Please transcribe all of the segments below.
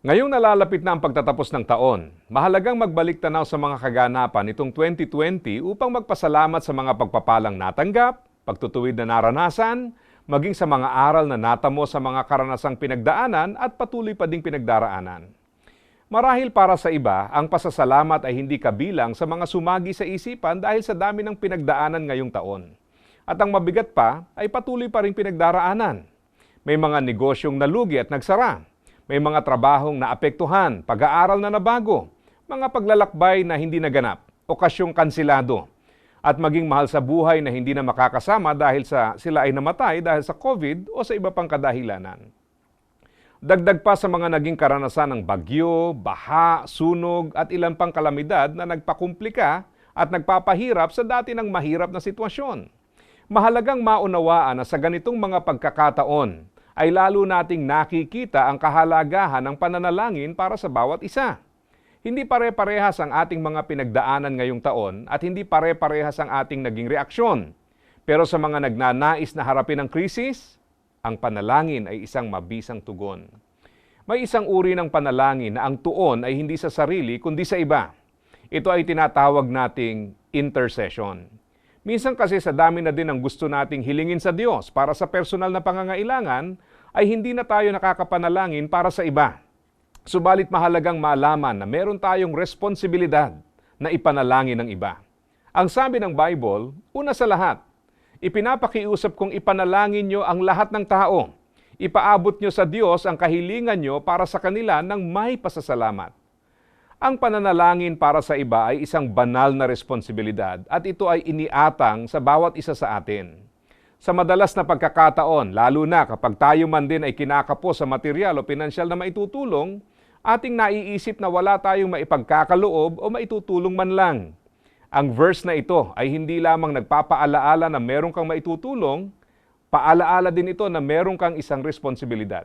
Ngayong nalalapit na ang pagtatapos ng taon, mahalagang magbalik tanaw sa mga kaganapan nitong 2020 upang magpasalamat sa mga pagpapalang natanggap, pagtutuwid na naranasan, maging sa mga aral na natamo sa mga karanasang pinagdaanan at patuloy pa ding pinagdaraanan. Marahil para sa iba, ang pasasalamat ay hindi kabilang sa mga sumagi sa isipan dahil sa dami ng pinagdaanan ngayong taon. At ang mabigat pa ay patuloy pa rin pinagdaraanan. May mga negosyong nalugi at nagsara. May mga trabahong naapektuhan, pag-aaral na nabago, mga paglalakbay na hindi naganap, okasyong kansilado, at maging mahal sa buhay na hindi na makakasama dahil sa sila ay namatay dahil sa COVID o sa iba pang kadahilanan. Dagdag pa sa mga naging karanasan ng bagyo, baha, sunog at ilang pang kalamidad na nagpakumplika at nagpapahirap sa dati ng mahirap na sitwasyon. Mahalagang maunawaan na sa ganitong mga pagkakataon ay lalo nating nakikita ang kahalagahan ng pananalangin para sa bawat isa. Hindi pare-parehas ang ating mga pinagdaanan ngayong taon at hindi pare-parehas ang ating naging reaksyon. Pero sa mga nagnanais na harapin ang krisis, ang panalangin ay isang mabisang tugon. May isang uri ng panalangin na ang tuon ay hindi sa sarili kundi sa iba. Ito ay tinatawag nating intercession. Minsan kasi sa dami na din ang gusto nating hilingin sa Diyos para sa personal na pangangailangan, ay hindi na tayo nakakapanalangin para sa iba. Subalit mahalagang malaman na meron tayong responsibilidad na ipanalangin ng iba. Ang sabi ng Bible, una sa lahat, ipinapakiusap kong ipanalangin nyo ang lahat ng tao. Ipaabot nyo sa Diyos ang kahilingan nyo para sa kanila ng may pasasalamat. Ang pananalangin para sa iba ay isang banal na responsibilidad at ito ay iniatang sa bawat isa sa atin. Sa madalas na pagkakataon, lalo na kapag tayo man din ay kinakapo sa material o pinansyal na maitutulong, ating naiisip na wala tayong maipagkakaloob o maitutulong man lang. Ang verse na ito ay hindi lamang nagpapaalaala na meron kang maitutulong, paalaala din ito na meron kang isang responsibilidad.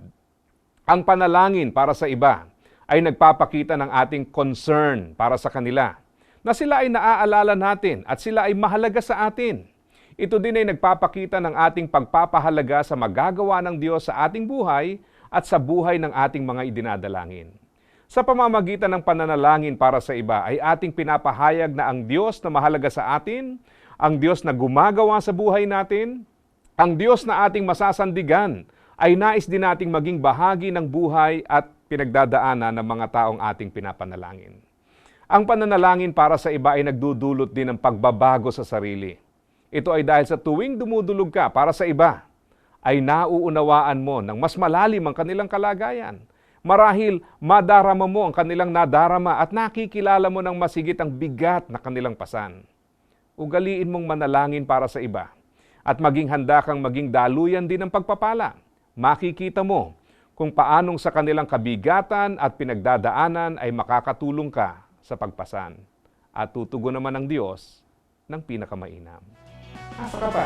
Ang panalangin para sa iba ay nagpapakita ng ating concern para sa kanila, na sila ay naaalala natin at sila ay mahalaga sa atin. Ito din ay nagpapakita ng ating pagpapahalaga sa magagawa ng Diyos sa ating buhay at sa buhay ng ating mga idinadalangin. Sa pamamagitan ng pananalangin para sa iba ay ating pinapahayag na ang Diyos na mahalaga sa atin, ang Diyos na gumagawa sa buhay natin, ang Diyos na ating masasandigan ay nais din nating maging bahagi ng buhay at pinagdadaanan ng mga taong ating pinapanalangin. Ang pananalangin para sa iba ay nagdudulot din ng pagbabago sa sarili. Ito ay dahil sa tuwing dumudulog ka para sa iba, ay nauunawaan mo ng mas malalim ang kanilang kalagayan. Marahil madarama mo ang kanilang nadarama at nakikilala mo ng masigit ang bigat na kanilang pasan. Ugaliin mong manalangin para sa iba at maging handa kang maging daluyan din ng pagpapala. Makikita mo kung paanong sa kanilang kabigatan at pinagdadaanan ay makakatulong ka sa pagpasan. At tutugon naman ng Diyos ng pinakamainam. Asa ka pa?